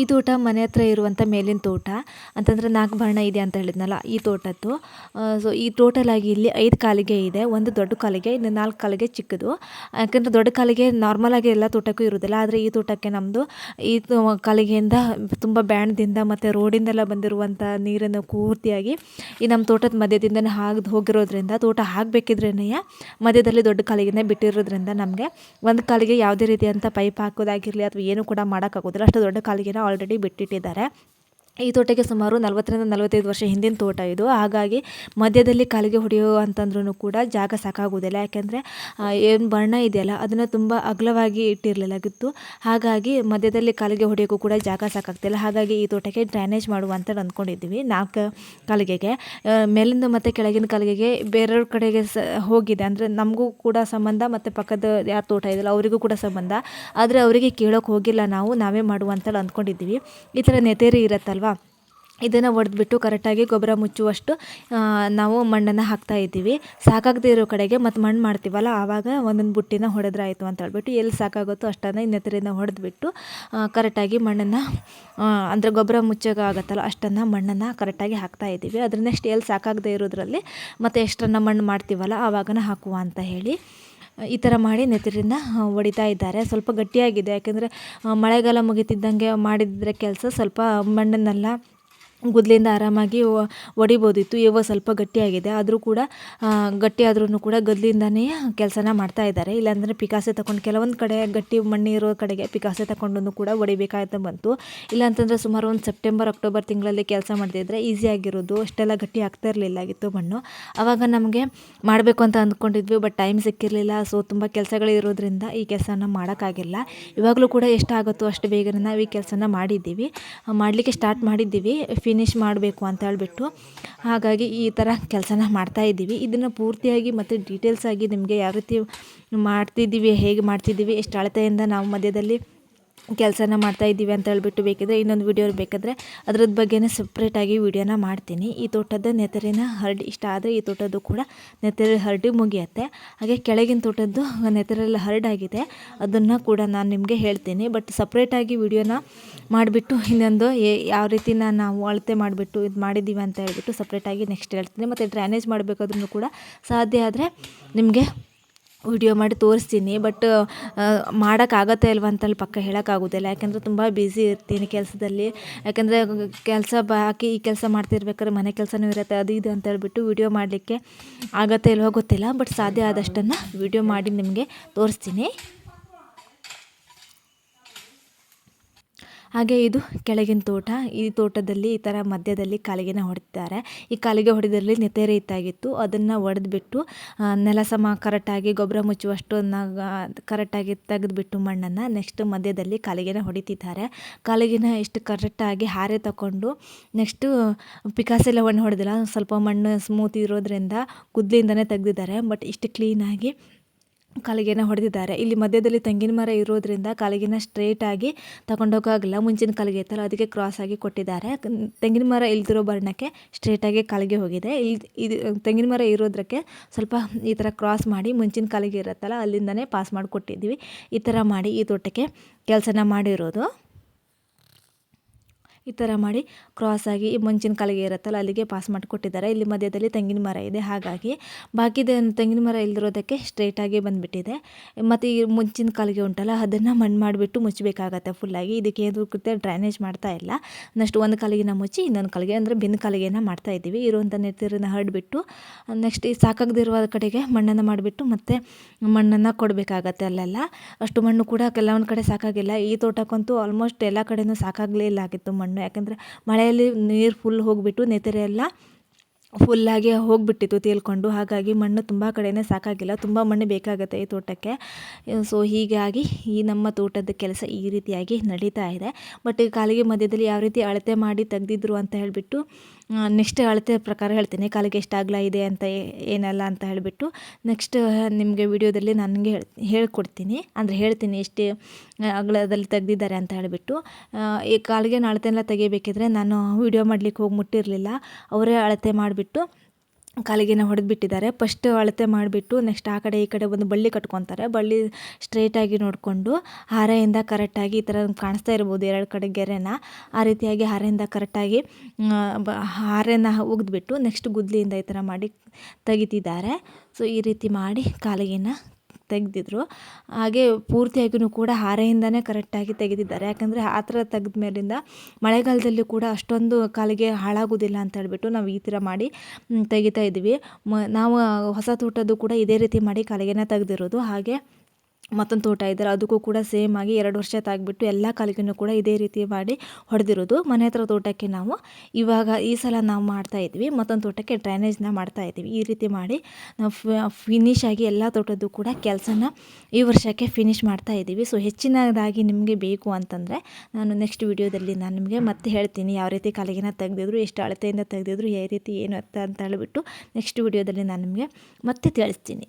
S1: ಈ ತೋಟ ಮನೆ ಹತ್ರ ಇರುವಂಥ ಮೇಲಿನ ತೋಟ, ಅಂತಂದರೆ ನಾಲ್ಕು ಬಣ್ಣ ಇದೆ ಅಂತ ಹೇಳಿದ್ನಲ್ಲ ಈ ತೋಟದ್ದು. ಸೊ ಈ ಟೋಟಲ್ ಆಗಿ ಇಲ್ಲಿ ಐದು ಕಾಲಿಗೆ ಇದೆ, ಒಂದು ದೊಡ್ಡ ಕಾಲಿಗೆ, ಇನ್ನು ನಾಲ್ಕು ಕಾಲಿಗೆ ಚಿಕ್ಕದು. ಯಾಕಂದರೆ ದೊಡ್ಡ ಕಾಲಿಗೆ ನಾರ್ಮಲ್ ಆಗಿ ಎಲ್ಲ ತೋಟಕ್ಕೂ ಇರೋದಿಲ್ಲ ಆದರೆ ಈ ತೋಟಕ್ಕೆ ನಮ್ಮದು ಈ ಕಾಲಿಗೆಯಿಂದ ತುಂಬ ಬ್ಯಾಂಡ್ದಿಂದ ಮತ್ತು ರೋಡಿಂದೆಲ್ಲ ಬಂದಿರುವಂಥ ನೀರನ್ನು ಪೂರ್ತಿಯಾಗಿ ಈ ನಮ್ಮ ತೋಟದ ಮಧ್ಯದಿಂದನೇ ಹಾಗ್ದು ಹೋಗಿರೋದ್ರಿಂದ, ತೋಟ ಹಾಕಬೇಕಿದ್ರೇ ಮಧ್ಯದಲ್ಲಿ ದೊಡ್ಡ ಕಾಲಿಗೆನೇ ಬಿಟ್ಟಿರೋದ್ರಿಂದ ನಮಗೆ ಒಂದು ಕಾಲಿಗೆ ಯಾವುದೇ ರೀತಿಯಂಥ ಪೈಪ್ ಹಾಕೋದಾಗಿರಲಿ ಅಥವಾ ಏನು ಕೂಡ ಮಾಡೋಕ್ಕಾಗೋದಿಲ್ಲ. ಅಷ್ಟು ದೊಡ್ಡ ಕಾಲಿಗೆನ ಆಲ್ರೆಡಿ ಬಿಟ್ಟಿಟ್ಟಿದ್ದಾರೆ. ಈ ತೋಟಕ್ಕೆ ಸುಮಾರು ನಲವತ್ತರಿಂದ ನಲವತ್ತೈದು ವರ್ಷ ಹಿಂದಿನ ತೋಟ ಇದು. ಹಾಗಾಗಿ ಮಧ್ಯದಲ್ಲಿ ಕಾಲಿಗೆ ಹೊಡೆಯೋ ಅಂತಂದ್ರೂ ಕೂಡ ಜಾಗ ಸಾಕಾಗೋದಿಲ್ಲ ಯಾಕೆಂದರೆ ಏನು ಬಣ್ಣ ಇದೆಯಲ್ಲ, ಅದನ್ನು ತುಂಬ ಅಗಲವಾಗಿ ಇಟ್ಟಿರಲಿಲ್ಲಾಗಿತ್ತು ಹಾಗಾಗಿ ಮಧ್ಯದಲ್ಲಿ ಕಾಲಿಗೆ ಹೊಡೆಯೋಕ್ಕೂ ಕೂಡ ಜಾಗ ಸಾಕಾಗ್ತಿಲ್ಲ. ಹಾಗಾಗಿ ಈ ತೋಟಕ್ಕೆ ಡ್ರೈನೇಜ್ ಮಾಡುವ ಅಂತ ಅಂದ್ಕೊಂಡಿದ್ದೀವಿ. ನಾಲ್ಕು ಕಾಲಿಗೆಗೆ. ಮೇಲಿಂದ ಮತ್ತು ಕೆಳಗಿನ ಕಾಲಿಗೆಗೆ ಬೇರೆಯವ್ರ ಕಡೆಗೆ ಸ, ಹೋಗಿದೆ. ಅಂದರೆ ನಮಗೂ ಕೂಡ ಸಂಬಂಧ ಮತ್ತು ಪಕ್ಕದ ಯಾರು ತೋಟ ಇದೆಯಲ್ಲ, ಅವರಿಗೂ ಕೂಡ ಸಂಬಂಧ. ಆದರೆ ಅವರಿಗೆ ಕೇಳೋಕೆ ಹೋಗಿಲ್ಲ ನಾವು, ನಾವೇ ಮಾಡುವ ಅಂತ ಅಂದ್ಕೊಂಡಿದ್ದೀವಿ. ಈ ಥರ ನೆತೇರಿ ಇರುತ್ತಲ್ವ ಇದನ್ನು ಒಡೆದ್ಬಿಟ್ಟು ಕರೆಕ್ಟಾಗಿ ಗೊಬ್ಬರ ಮುಚ್ಚುವಷ್ಟು ನಾವು ಮಣ್ಣನ್ನು ಹಾಕ್ತಾ ಇದ್ದೀವಿ. ಸಾಕಾಗದೇ ಇರೋ ಕಡೆಗೆ ಮತ್ತು ಮಣ್ಣು ಮಾಡ್ತೀವಲ್ಲ, ಆವಾಗ ಒಂದೊಂದು ಬುಟ್ಟಿನ ಹೊಡೆದ್ರಾಯಿತು ಅಂತ ಹೇಳ್ಬಿಟ್ಟು ಎಲ್ಲಿ ಸಾಕಾಗುತ್ತೋ ಅಷ್ಟನ್ನು ಇನ್ನೆತ್ತರಿಂದ ಹೊಡೆದ್ಬಿಟ್ಟು ಕರೆಕ್ಟಾಗಿ ಮಣ್ಣನ್ನು ಅಂದರೆ ಗೊಬ್ಬರ ಮುಚ್ಚೋಕ್ಕಾಗತ್ತಲ್ಲ ಅಷ್ಟನ್ನು ಮಣ್ಣನ್ನು ಕರೆಕ್ಟಾಗಿ ಹಾಕ್ತಾ ಇದ್ದೀವಿ. ಅದ್ರ ನೆಕ್ಸ್ಟ್ ಎಲ್ಲಿ ಸಾಕಾಗದೇ ಇರೋದ್ರಲ್ಲಿ ಮತ್ತು ಎಷ್ಟನ್ನು ಮಣ್ಣು ಮಾಡ್ತೀವಲ್ಲ, ಆವಾಗನ ಹಾಕುವ ಅಂತ ಹೇಳಿ. ಈ ಥರ ಮಾಡಿ ನೆತ್ತರಿಂದ ಹೊಡಿತಾ ಇದ್ದಾರೆ. ಸ್ವಲ್ಪ ಗಟ್ಟಿಯಾಗಿದೆ. ಯಾಕೆಂದರೆ ಮಳೆಗಾಲ ಮುಗಿತಿದ್ದಂಗೆ ಮಾಡಿದರೆ ಕೆಲಸ ಸ್ವಲ್ಪ ಮಣ್ಣನ್ನೆಲ್ಲ ಗುದ್ಲಿಂದ ಆರಾಮಾಗಿ ಒಡಿಬೋದಿತ್ತು. ಇವಾಗ ಸ್ವಲ್ಪ ಗಟ್ಟಿಯಾಗಿದೆ. ಆದರೂ ಕೂಡ ಗಟ್ಟಿ ಆದ್ರೂ ಕೂಡ ಗದ್ಲಿಂದನೇ ಕೆಲಸನ ಮಾಡ್ತಾ ಇದ್ದಾರೆ. ಇಲ್ಲಾಂದರೆ ಪಿಕಾಸೆ ತಗೊಂಡು ಕೆಲವೊಂದು ಕಡೆ ಗಟ್ಟಿ ಮಣ್ಣು ಇರೋ ಕಡೆಗೆ ಪಿಕಾಸೆ ತಗೊಂಡು ಕೂಡ ಒಡಿಬೇಕಾಯ್ತು ಬಂತು. ಇಲ್ಲಾಂತಂದರೆ ಸುಮಾರು ಒಂದು ಸೆಪ್ಟೆಂಬರ್, ಅಕ್ಟೋಬರ್ ತಿಂಗಳಲ್ಲಿ ಕೆಲಸ ಮಾಡ್ತಿದ್ರೆ ಈಸಿ ಆಗಿರೋದು. ಅಷ್ಟೆಲ್ಲ ಗಟ್ಟಿ ಆಗ್ತಾ ಇರಲಿಲ್ಲಾಗಿತ್ತು ಮಣ್ಣು. ಆವಾಗ ನಮಗೆ ಮಾಡಬೇಕು ಅಂತ ಅಂದ್ಕೊಂಡಿದ್ವಿ, ಬಟ್ ಟೈಮ್ ಸಿಕ್ಕಿರಲಿಲ್ಲ. ಸೊ ತುಂಬ ಕೆಲಸಗಳಿರೋದ್ರಿಂದ ಈ ಕೆಲಸನ ಮಾಡೋಕ್ಕಾಗಿಲ್ಲ. ಇವಾಗಲೂ ಕೂಡ ಎಷ್ಟಾಗುತ್ತೋ ಅಷ್ಟು ಬೇಗನೆ ನಾವು ಈ ಕೆಲಸನ ಮಾಡಿದ್ದೀವಿ. ಮಾಡಲಿಕ್ಕೆ ಸ್ಟಾರ್ಟ್ ಮಾಡಿದ್ದೀವಿ. ಫಿನಿಶ್ ಮಾಡಬೇಕು ಅಂತ ಹೇಳಿಬಿಟ್ಟು. ಹಾಗಾಗಿ ಈ ಥರ ಕೆಲಸನ ಮಾಡ್ತಾ ಇದ್ದೀವಿ. ಇದನ್ನು ಪೂರ್ತಿಯಾಗಿ ಮತ್ತು ಡೀಟೇಲ್ಸ್ ಆಗಿ ನಿಮಗೆ ಯಾವ ರೀತಿ ಮಾಡ್ತಿದ್ದೀವಿ, ಹೇಗೆ ಮಾಡ್ತಿದ್ದೀವಿ, ಎಷ್ಟು ಅಳತೆಯಿಂದ ನಾವು ಮಧ್ಯದಲ್ಲಿ ಕೆಲಸನ ಮಾಡ್ತಾ ಇದ್ದೀವಿ ಅಂತ ಹೇಳ್ಬಿಟ್ಟು ಬೇಕಿದ್ರೆ ಇನ್ನೊಂದು ವಿಡಿಯೋ ಬೇಕಾದರೆ ಅದ್ರದ್ದು ಬಗ್ಗೆನೇ ಸಪ್ರೇಟಾಗಿ ವಿಡಿಯೋನ ಮಾಡ್ತೀನಿ. ಈ ತೋಟದ ನೆತರಿನ ಹರಡಿ ಇಷ್ಟ ಆದರೆ ಈ ತೋಟದ್ದು ಕೂಡ ನೆತರಿ ಹರಡಿ ಮುಗಿಯುತ್ತೆ. ಹಾಗೆ ಕೆಳಗಿನ ತೋಟದ್ದು ನೆತರೆಲ್ಲ ಹರಡಾಗಿದೆ ಅದನ್ನು ಕೂಡ ನಾನು ನಿಮಗೆ ಹೇಳ್ತೀನಿ. ಬಟ್ ಸಪ್ರೇಟಾಗಿ ವಿಡಿಯೋನ ಮಾಡಿಬಿಟ್ಟು ಇನ್ನೊಂದು ಯಾವ ರೀತಿ ನಾವು ಅಳತೆ ಮಾಡಿಬಿಟ್ಟು ಇದು ಮಾಡಿದ್ದೀವಿ ಅಂತ ಹೇಳ್ಬಿಟ್ಟು ಸಪ್ರೇಟಾಗಿ ನೆಕ್ಸ್ಟ್ ಹೇಳ್ತೀನಿ. ಮತ್ತು ಡ್ರೈನೇಜ್ ಮಾಡಬೇಕಾದ್ರೂ ಕೂಡ ಸಾಧ್ಯ ಆದರೆ ನಿಮಗೆ ವಿಡಿಯೋ ಮಾಡಿ ತೋರಿಸ್ತೀನಿ ಬಟ್ ಮಾಡೋಕ್ಕಾಗತ್ತೆ ಇಲ್ವ ಅಂತಲ್ಲಿ ಪಕ್ಕ ಹೇಳೋಕ್ಕಾಗೋದಿಲ್ಲ. ಯಾಕೆಂದರೆ ತುಂಬ ಬ್ಯುಸಿ ಇರ್ತೀನಿ ಕೆಲಸದಲ್ಲಿ. ಯಾಕೆಂದರೆ ಕೆಲಸ ಬಾಕಿ ಈ ಕೆಲಸ ಮಾಡ್ತಿರ್ಬೇಕಾದ್ರೆ ಮನೆ ಕೆಲಸನೂ ಇರುತ್ತೆ, ಅದು ಇದು ಅಂತ ಹೇಳಿಬಿಟ್ಟು ವಿಡಿಯೋ ಮಾಡಲಿಕ್ಕೆ ಆಗತ್ತೆ ಇಲ್ವೋ ಗೊತ್ತಿಲ್ಲ ಬಟ್ ಸಾಧ್ಯ ಆದಷ್ಟನ್ನು ವಿಡಿಯೋ ಮಾಡಿ ನಿಮಗೆ ತೋರಿಸ್ತೀನಿ. ಹಾಗೆ ಇದು ಕೆಳಗಿನ ತೋಟ. ಈ ತೋಟದಲ್ಲಿ ಈ ಥರ ಮಧ್ಯದಲ್ಲಿ ಕಾಲಿಗೆನ ಹೊಡೆದಿದ್ದಾರೆ. ಈ ಕಾಲಿಗೆ ಹೊಡೆದಲ್ಲಿ ನೆತೆ ಇತ್ತಾಗಿತ್ತು ಅದನ್ನು ಒಡೆದ್ಬಿಟ್ಟು ನೆಲ ಸಮ ಕರೆಕ್ಟಾಗಿ ಗೊಬ್ಬರ ಮುಚ್ಚುವಷ್ಟು ಕರೆಕ್ಟಾಗಿ ತೆಗೆದುಬಿಟ್ಟು ಮಣ್ಣನ್ನು ನೆಕ್ಸ್ಟ್ ಮಧ್ಯದಲ್ಲಿ ಕಾಲಿಗೆನ ಹೊಡಿತಿದ್ದಾರೆ. ಕಾಲಿಗೆನ ಇಷ್ಟು ಕರೆಕ್ಟಾಗಿ ಹಾರೆ ತಗೊಂಡು ನೆಕ್ಸ್ಟು ಪಿಕಾಸೆಲ್ಲವನ್ನು ಹೊಡೆದಿಲ್ಲ. ಸ್ವಲ್ಪ ಮಣ್ಣು ಸ್ಮೂತ್ ಇರೋದ್ರಿಂದ ಕುದ್ಲಿಂದನೇ ತೆಗೆದಿದ್ದಾರೆ. ಬಟ್ ಇಷ್ಟು ಕ್ಲೀನಾಗಿ ಕಾಲಿಗೆನ ಹೊಡೆದಿದ್ದಾರೆ. ಇಲ್ಲಿ ಮಧ್ಯದಲ್ಲಿ ತೆಂಗಿನ ಮರ ಇರೋದ್ರಿಂದ ಕಾಲಿಗೆನ ಸ್ಟ್ರೇಟಾಗಿ ತಗೊಂಡೋಗಾಗಲ್ಲ ಮುಂಚಿನ ಕಾಲಿಗೆ ಇತ್ತಲ್ಲ ಅದಕ್ಕೆ ಕ್ರಾಸ್ ಆಗಿ ಕೊಟ್ಟಿದ್ದಾರೆ. ತೆಂಗಿನ ಮರ ಇಲ್ದಿರೋ ಬಣ್ಣಕ್ಕೆ ಸ್ಟ್ರೇಟಾಗಿ ಕಾಲಿಗೆ ಹೋಗಿದೆ. ಇಲ್ಲಿ ಇದು, ತೆಂಗಿನ ಮರ ಇರೋದಕ್ಕೆ ಸ್ವಲ್ಪ ಈ ಥರ ಕ್ರಾಸ್ ಮಾಡಿ ಮುಂಚಿನ ಕಾಲಿಗೆ ಇರುತ್ತಲ್ಲ, ಅಲ್ಲಿಂದನೇ ಪಾಸ್ ಮಾಡಿ ಕೊಟ್ಟಿದ್ವಿ ಈ ಥರ ಮಾಡಿ ಈ ತೋಟಕ್ಕೆ ಕೆಲಸನ ಮಾಡಿರೋದು. ಈ ಥರ ಮಾಡಿ ಕ್ರಾಸ್ ಆಗಿ ಮುಂಚಿನ ಕಾಲಿಗೆ ಇರುತ್ತಲ್ಲ ಅಲ್ಲಿಗೆ ಪಾಸ್ ಮಾಡಿಕೊಟ್ಟಿದ್ದಾರೆ ಇಲ್ಲಿ ಮಧ್ಯದಲ್ಲಿ ತೆಂಗಿನ ಮರ ಇದೆ. ಹಾಗಾಗಿ ಬಾಕಿದೆ ತೆಂಗಿನ ಮರ ಇಲ್ದಿರೋದಕ್ಕೆ ಸ್ಟ್ರೈಟಾಗಿ ಬಂದುಬಿಟ್ಟಿದೆ. ಮತ್ತು ಈ ಮುಂಚಿನ ಕಾಲಿಗೆ ಉಂಟಲ್ಲ, ಅದನ್ನು ಮಣ್ಣು ಮಾಡಿಬಿಟ್ಟು ಮುಚ್ಚಬೇಕಾಗತ್ತೆ ಫುಲ್ಲಾಗಿ ಇದಕ್ಕೆ ಏನು ಕೃತ್ಯ ಡ್ರೈನೇಜ್ ಮಾಡ್ತಾ ಇಲ್ಲ. ನೆಕ್ಸ್ಟ್ ಒಂದು ಕಾಲಿಗೆನ ಮುಚ್ಚಿ ಇನ್ನೊಂದು ಕಾಲಿಗೆ, ಅಂದರೆ ಬೆನ್ನು ಕಾಲಿಗೆನ ಮಾಡ್ತಾ ಇದ್ದೀವಿ. ಇರುವಂಥ ನೆತ್ತಿರನ್ನ ಹರಡಿಬಿಟ್ಟು ನೆಕ್ಸ್ಟ್ ಈ ಸಾಕಾಗದಿರುವ ಕಡೆಗೆ ಮಣ್ಣನ್ನು ಮಾಡಿಬಿಟ್ಟು ಮತ್ತೆ ಮಣ್ಣನ್ನು ಕೊಡಬೇಕಾಗತ್ತೆ ಅಲ್ಲೆಲ್ಲ. ಅಷ್ಟು ಮಣ್ಣು ಕೂಡ ಕೆಲವೊಂದು ಕಡೆ ಸಾಕಾಗಿಲ್ಲ. ಈ ತೋಟಕ್ಕಂತೂ ಆಲ್ಮೋಸ್ಟ್ ಎಲ್ಲ ಕಡೆಯೂ ಸಾಕಾಗಲೇ ಇಲ್ಲ ಆಗಿತ್ತು ಮಣ್ಣು. ಯಾಕಂದರೆ ಮಳೆಯಲ್ಲಿ ನೀರು ಫುಲ್ ಹೋಗಿಬಿಟ್ಟು ನೆತೆರೆ ಎಲ್ಲ ಫುಲ್ಲಾಗಿ ಹೋಗಿಬಿಟ್ಟಿತ್ತು ತೇಲ್ಕೊಂಡು. ಹಾಗಾಗಿ ಮಣ್ಣು ತುಂಬ ಕಡೆಯೇ ಸಾಕಾಗಿಲ್ಲ. ತುಂಬ ಮಣ್ಣು ಬೇಕಾಗುತ್ತೆ ಈ ತೋಟಕ್ಕೆ. ಸೊ ಹೀಗಾಗಿ ಈ ನಮ್ಮ ತೋಟದ ಕೆಲಸ ಈ ರೀತಿಯಾಗಿ ನಡೀತಾ ಇದೆ. ಬಟ್ ಕಾಲಿಗೆ ಮಧ್ಯದಲ್ಲಿ ಯಾವ ರೀತಿ ಅಳತೆ ಮಾಡಿ ತೆಗೆದಿದ್ರು ಅಂತ ಹೇಳಿಬಿಟ್ಟು ನೆಕ್ಸ್ಟ್ ಅಳತೆ ಪ್ರಕಾರ ಹೇಳ್ತೀನಿ. ಕಾಲಿಗೆ ಎಷ್ಟು ಅಗಲ ಇದೆ ಅಂತ ಏನಲ್ಲ ಅಂತ ಹೇಳಿಬಿಟ್ಟು ನೆಕ್ಸ್ಟ್ ನಿಮಗೆ ವಿಡಿಯೋದಲ್ಲಿ ನನಗೆ ಹೇಳಿ, ಹೇಳ್ಕೊಡ್ತೀನಿ. ಅಂದರೆ ಹೇಳ್ತೀನಿ ಎಷ್ಟು ಅಗಲದಲ್ಲಿ ತೆಗೆದಿದ್ದಾರೆ ಅಂತ ಹೇಳಿಬಿಟ್ಟು. ಈ ಕಾಲಿಗೆ ಅಳತೆ ಎಲ್ಲ ತೆಗಿಬೇಕಿದ್ರೆ ನಾನು ವಿಡಿಯೋ ಮಾಡ್ಲಿಕ್ಕೆ ಹೋಗಿ ಮುಟ್ಟಿರಲಿಲ್ಲ. ಅವರೇ ಅಳತೆ ಮಾಡಿಬಿಟ್ಟು ಕಾಲಿಗೆನ ಹೊಡೆದ್ಬಿಟ್ಟಿದ್ದಾರೆ. ಫಸ್ಟ್ ಅಳತೆ ಮಾಡಿಬಿಟ್ಟು ನೆಕ್ಸ್ಟ್ ಆ ಕಡೆ ಈ ಕಡೆ ಒಂದು ಬಳ್ಳಿ ಕಟ್ಕೊತಾರೆ. ಬಳ್ಳಿ ಸ್ಟ್ರೈಟಾಗಿ ನೋಡಿಕೊಂಡು ಹಾರೆಯಿಂದ ಕರೆಕ್ಟಾಗಿ ಈ ಥರ ಕಾಣಿಸ್ತಾ ಇರ್ಬೋದು ಎರಡು ಕಡೆ ಗೆರೆನ. ಆ ರೀತಿಯಾಗಿ ಹಾರೆಯಿಂದ ಕರೆಕ್ಟಾಗಿ ಬ, ಹಾರೆನ ಒಗೆದ್ಬಿಟ್ಟು ನೆಕ್ಸ್ಟ್ ಗುದ್ಲಿಯಿಂದ ಈ ಥರ ಮಾಡಿ ತೆಗಿತಿದ್ದಾರೆ. ಸೊ ಈ ರೀತಿ ಮಾಡಿ ಕಾಲಿಗೆನ ತೆಗೆದಿದ್ರು. ಹಾಗೆ ಪೂರ್ತಿಯಾಗಿಯೂ ಕೂಡ ಹಾರೆಯಿಂದನೇ ಕರೆಕ್ಟಾಗಿ ತೆಗೆದಿದ್ದಾರೆ. ಯಾಕಂದರೆ ಆ ಥರ ತೆಗೆದ ಮೇಲಿಂದ ಮಳೆಗಾಲದಲ್ಲಿ ಕೂಡ ಅಷ್ಟೊಂದು ಕಾಲಿಗೆ ಹಾಳಾಗೋದಿಲ್ಲ ಅಂತ ಹೇಳ್ಬಿಟ್ಟು ನಾವು ಈ ಥರ ಮಾಡಿ ತೆಗಿತಾ ಇದ್ವಿ ಮ, ನಾವು ಹೊಸ ತೋಟದ್ದು ಕೂಡ ಇದೇ ರೀತಿ ಮಾಡಿ ಕಾಲಿಗೆನ ತೆಗೆದಿರೋದು. ಹಾಗೆ ಮತ್ತೊಂದು ತೋಟ ಇದ್ದಾರೆ. ಅದಕ್ಕೂ ಕೂಡ ಸೇಮ್ ಆಗಿ ಎರಡು ವರ್ಷ ತಾಗ್ಬಿಟ್ಟು ಎಲ್ಲ ಕಾಲಿಗೂ ಕೂಡ ಇದೇ ರೀತಿ ಮಾಡಿ ಹೊಡೆದಿರೋದು. ಮನೆ ಹತ್ರ ತೋಟಕ್ಕೆ ನಾವು ಇವಾಗ ಈ ಸಲ ನಾವು ಮಾಡ್ತಾ ಇದ್ವಿ. ಮತ್ತೊಂದು ತೋಟಕ್ಕೆ ಡ್ರೈನೇಜ್ನ ಮಾಡ್ತಾ ಇದ್ದೀವಿ. ಈ ರೀತಿ ಮಾಡಿ ನಾವು ಫಿನಿಶ್ ಆಗಿ ಎಲ್ಲ ತೋಟದ್ದು ಕೂಡ ಕೆಲಸನ ಈ ವರ್ಷಕ್ಕೆ ಫಿನಿಶ್ ಮಾಡ್ತಾ ಇದ್ದೀವಿ. ಸೊ ಹೆಚ್ಚಿನದಾಗಿ ನಿಮಗೆ ಬೇಕು ಅಂತಂದರೆ ನಾನು ನೆಕ್ಸ್ಟ್ ವಿಡಿಯೋದಲ್ಲಿ ನಾನು ನಿಮಗೆ ಮತ್ತೆ ಹೇಳ್ತೀನಿ. ಯಾವ ರೀತಿ ಕಾಲಿಗೆನ ತೆಗೆದಿದ್ರು, ಎಷ್ಟು ಅಳತೆಯಿಂದ ತೆಗೆದಿದ್ರು, ಯಾವ ರೀತಿ ಏನು ಅಂತ ಅಂತ ಹೇಳಿಬಿಟ್ಟು ನೆಕ್ಸ್ಟ್ ವಿಡಿಯೋದಲ್ಲಿ ನಾನು ನಿಮಗೆ ಮತ್ತೆ ತಿಳಿಸ್ತೀನಿ.